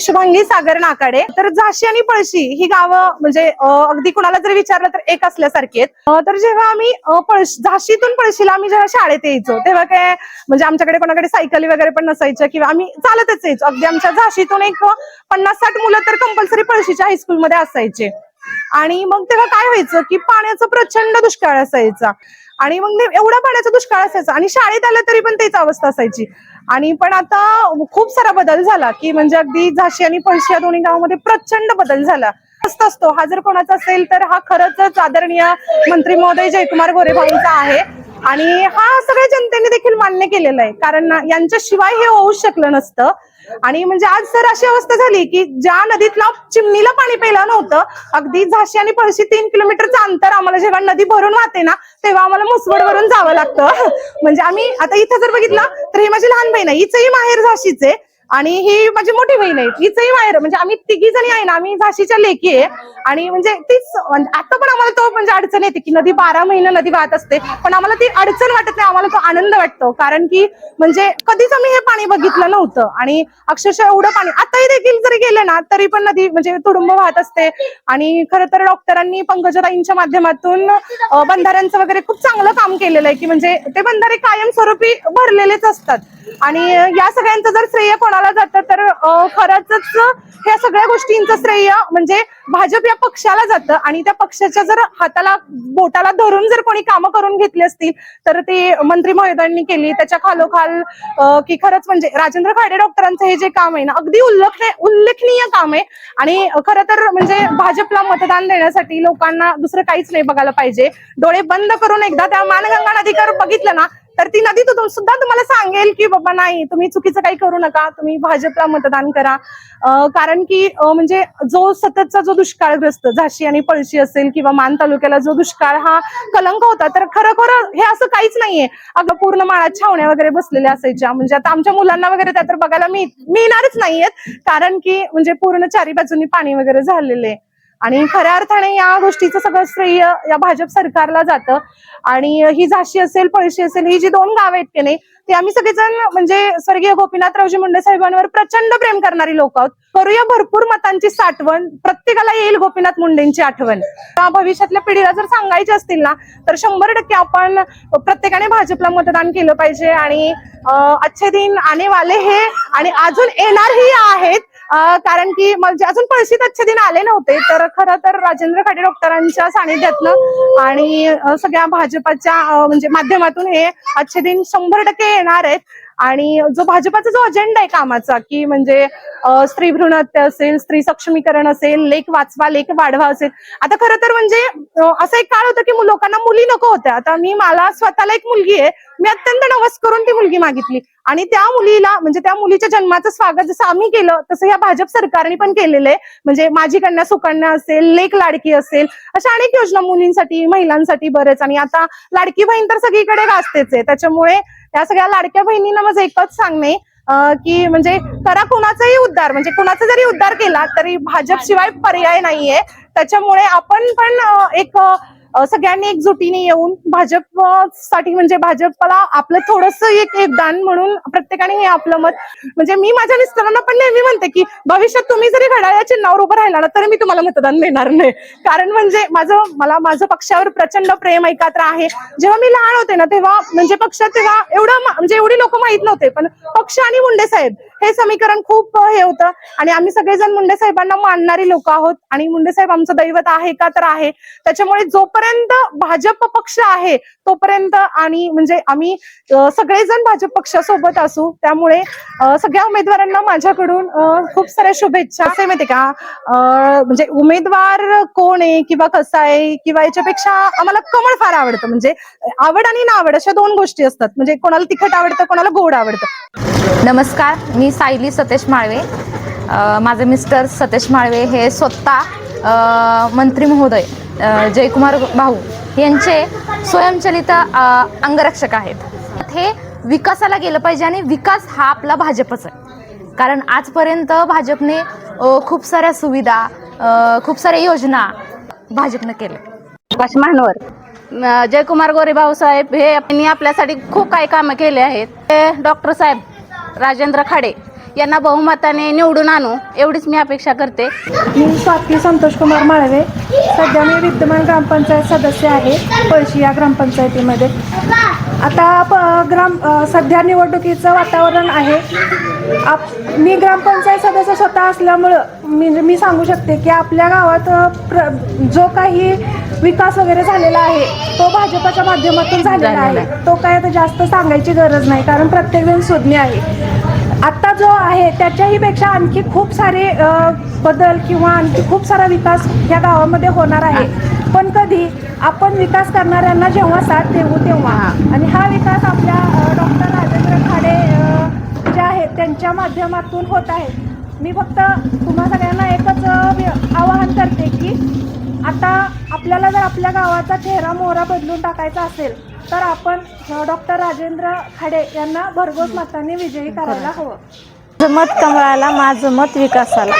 शुभांगी सागर नाकाडे तर झाशी आणि पळशी ही गावं म्हणजे अगदी कुणाला जरी विचारलं तर एक असल्यासारखी आहेत. तर जेव्हा आम्ही पळश झाशीतून पळशीला आम्ही जेव्हा शाळेत यायचो तेव्हा काय म्हणजे आमच्याकडे कोणाकडे सायकली वगैरे पण नसायच्या किंवा आम्ही चालतच यायचो. अगदी आमच्या झाशीतून एक पन्नास साठ मुलं तर कंपल्सरी पळशीच्या हायस्कूलमध्ये असायचे. आणि मग तेव्हा काय व्हायचं की पाण्याचा प्रचंड दुष्काळ असायचा. आणि मग एवढा पाण्याचा दुष्काळ असायचा आणि शाळेत आलं तरी पण तेच अवस्था असायची. आणि पण आता खूप सारा बदल झाला की म्हणजे अगदी झाशी आणि पळशी या दोन्ही गावामध्ये प्रचंड बदल झाला. असत असतो. हा जर कोणाचा असेल तर हा खरंच आदरणीय मंत्री महोदय जयकुमार गोरेभाईंचा आहे. आणि हा सगळ्या जनतेने देखील मान्य केलेलं आहे. कारण यांच्याशिवाय हे होऊ शकलं नसतं. आणि म्हणजे आज सर अशी अवस्था झाली की ज्या नदीतला चिमणीला पाणी प्यायला नव्हतं अगदी झाशी आणि पळशी तीन किलोमीटरचं अंतर आम्हाला जेव्हा नदी भरून वाहते ना तेव्हा आम्हाला मुसवड वरून जावं लागतं. म्हणजे आम्ही आता इथं जर बघितलं तर ही माझी लहान बहीण आहे. हिचंही माहेर झाशीचे आणि ही माझी मोठी बहीण आहे तिचंही माहेर म्हणजे आम्ही तिघी जणी आहे ना आम्ही झाशीच्या लेकी आहे. आणि म्हणजे तीच म्हणजे आता पण आम्हाला तो म्हणजे अडचण येते की नदी बारा महिने नदी वाहत असते. पण आम्हाला ती अडचण वाटत नाही आम्हाला तो आनंद वाटतो. कारण की म्हणजे कधीच आम्ही हे पाणी बघितलं नव्हतं. आणि अक्षरशः एवढं पाणी आताही देखील जरी गेलं ना तरी पण नदी म्हणजे तुडुंब वाहत असते. आणि खरं तर डॉक्टरांनी पंकजाताईंच्या माध्यमातून बंधाऱ्यांचं वगैरे खूप चांगलं काम केलेलं आहे की म्हणजे ते बंधारे कायमस्वरूपी भरलेलेच असतात. आणि या सगळ्यांचं जर श्रेय कोणाला जातं तर खरंच ह्या सगळ्या गोष्टींचं श्रेय म्हणजे भाजप या पक्षाला जातं आणि त्या पक्षाच्या जर हाताला बोटाला धरून जर कोणी कामं करून घेतली असतील तर ते मंत्री महोदयांनी केली. त्याच्या खालोखाल की खरंच म्हणजे राजेंद्र खाडे डॉक्टरांचं हे जे काम आहे ना अगदी उल्लेखनीय उल्लेखनीय काम आहे. आणि खरं तर म्हणजे भाजपला मतदान देण्यासाठी लोकांना दुसरं काहीच नाही बघायला पाहिजे. डोळे बंद करून एकदा त्या मानगंगा अधिकार बघितलं ना तर ती नदी सुद्धा तुम्हाला सांगेल की बाबा नाही तुम्ही चुकीचं काही करू नका तुम्ही भाजपला मतदान करा. कारण की म्हणजे जो सततचा जो दुष्काळग्रस्त झाशी आणि पळशी असेल किंवा मान तालुक्याला जो दुष्काळ हा कलंक होता तर खरोखर हे असं काहीच नाहीये. अगं पूर्ण माळात छावण्या वगैरे बसलेल्या असायच्या. म्हणजे आता आमच्या मुलांना वगैरे त्या तर बघायला मिळ- मिळणारच नाहीयेत. कारण की म्हणजे पूर्ण चारी बाजूनी पाणी वगैरे झालेले आणि खऱ्या अर्थाने या गोष्टीचं सगळं श्रेय या भाजप सरकारला जातं. आणि ही झाशी असेल पळशी असेल ही जी दोन गाव आहेत की नाही ते आम्ही सगळेजण म्हणजे स्वर्गीय गोपीनाथरावजी मुंडे साहेबांवर प्रचंड प्रेम करणारी लोक आहोत. करूया भरपूर मतांची साठवण. प्रत्येकाला येईल गोपीनाथ मुंडेंची आठवण. भविष्यातल्या पिढीला जर सांगायचे असतील ना तर शंभर टक्के आपण प्रत्येकाने भाजपला मतदान केलं पाहिजे. आणि अच्छे दिन आने वाले हे आणि अजून येणारही आहेत. कारण की म्हणजे अजून पळशीत अच्छे दिन आले नव्हते तर खरं तर राजेंद्र खाडे डॉक्टरांच्या सानिध्यातनं आणि सगळ्या भाजपाच्या म्हणजे माध्यमातून हे अच्छे दिन शंभर टक्के येणार आहेत. आणि जो भाजपाचा जो अजेंडा आहे कामाचा की म्हणजे स्त्री भ्रूण हत्या असेल स्त्री सक्षमीकरण असेल लेख वाचवा लेख वाढवा असेल. आता खरं तर म्हणजे असं एक काळ होतं की लोकांना मुली नको होत्या. आता मी मला स्वतःला एक मुलगी आहे. मी अत्यंत नवस करून ती मुलगी मागितली. आणि त्या मुलीला म्हणजे त्या मुलीच्या जन्माचं स्वागत जसं आम्ही केलं तसं या भाजप सरकारने पण केलेलं आहे. म्हणजे माझी कन्या सुकन्या असेल लेख लाडकी असेल अशा अनेक योजना मुलींसाठी महिलांसाठी बरेच. आणि आता लाडकी बहीण तर सगळीकडे गाजतेच आहे. त्याच्यामुळे या सगळ्या लाडक्या बहिणींना माझं एकच सांगणे की म्हणजे करा कुणाचाही उद्धार म्हणजे कुणाचा जरी उद्धार केला तरी भाजप शिवाय पर्याय नाहीये. त्याच्यामुळे आपण पण एक सगळ्यांनी एकजुटीने येऊन भाजपसाठी म्हणजे भाजपला आपलं थोडस एक दान म्हणून प्रत्येकाने हे आपलं मत म्हणजे मी माझ्या मिस्टरांना पण नेहमी म्हणते की भविष्यात तुम्ही जरी घड्याळ्या चिन्हावर उभं राहिला ना तरी मी तुम्हाला मतदान देणार नाही. कारण म्हणजे माझं मला माझं पक्षावर प्रचंड प्रेम ऐकात्र आहे. जेव्हा मी लहान होते ना तेव्हा म्हणजे पक्षात तेव्हा एवढं म्हणजे एवढी लोक माहीत नव्हते पण पक्ष आणि मुंडे साहेब हे समीकरण खूप हे होतं. आणि आम्ही सगळेजण मुंडे साहेबांना मानणारी लोक आहोत. आणि मुंडे साहेब आमचं दैवत आहे का तर आहे. त्याच्यामुळे जोपर्यंत भाजप पक्ष आहे तोपर्यंत आणि म्हणजे आम्ही सगळेजण भाजप पक्षासोबत असू. त्यामुळे सगळ्या उमेदवारांना माझ्याकडून खूप साऱ्या शुभेच्छा. असे माहिती का? अं, म्हणजे उमेदवार कोण आहे किंवा कसा आहे किंवा याच्यापेक्षा आम्हाला कमळ फार आवडतं. म्हणजे आवड आणि ना आवड अशा दोन गोष्टी असतात. म्हणजे कोणाला तिखट आवडतं कोणाला गोड आवडतं. नमस्कार. मी सायली सतेश माळवे. माझे मिस्टर सतेश माळवे हे स्वतः मंत्री महोदय. जयकुमार भाऊ यांचे स्वयंचलित अंगरक्षक आहेत. हे विकासाला गेलं पाहिजे आणि विकास हा आपला भाजपच आहे. कारण आजपर्यंत भाजपने खूप साऱ्या सुविधा खूप साऱ्या योजना भाजपनं केल्या. प्रकाश महानवर जयकुमार गोरे भाऊसाहेब हे यांनी आपल्यासाठी खूप काही कामं केले आहेत. ते डॉक्टर साहेब राजेंद्र खाडे यांना बहुमताने निवडून आणू. एवढीच मी अपेक्षा करते. मी स्वाती संतोष कुमार माळवे. सध्या मी विद्यमान ग्रामपंचायत सदस्य आहे. पळशी या ग्रामपंचायतीमध्ये. आता प ग्राम सध्या निवडणुकीचं वातावरण आहे. आप मी ग्रामपंचायत सदस्य स्वतः असल्यामुळं मी मी सांगू शकते की आपल्या गावात प्र जो काही विकास वगैरे झालेला आहे तो भाजपाच्या माध्यमातून झालेला आहे. तो काय आता जास्त सांगायची गरज नाही कारण प्रत्येकजण सुज्ञ आहे. आत्ता जो आहे त्याच्याही पेक्षा आणखी खूप सारे बदल किंवा आणखी खूप सारा विकास या गावामध्ये होणार आहे. पण कधी आपण विकास करणाऱ्यांना जेव्हा साथ देऊ तेव्हा. आणि हा विकास आपल्या डॉक्टर राजेंद्र खाडे जे आहेत त्यांच्या माध्यमातून होत आहे. मी फक्त तुम्हा सगळ्यांना एकच आवाहन करते की आता आपल्याला जर आपल्या गावाचा चेहरा मोहरा बदलून टाकायचा असेल तर आपण डॉक्टर राजेंद्र खाडे यांना भरघोस मतांनी विजयी करायला हवं. मत कमळाला माझं मत विकासाला.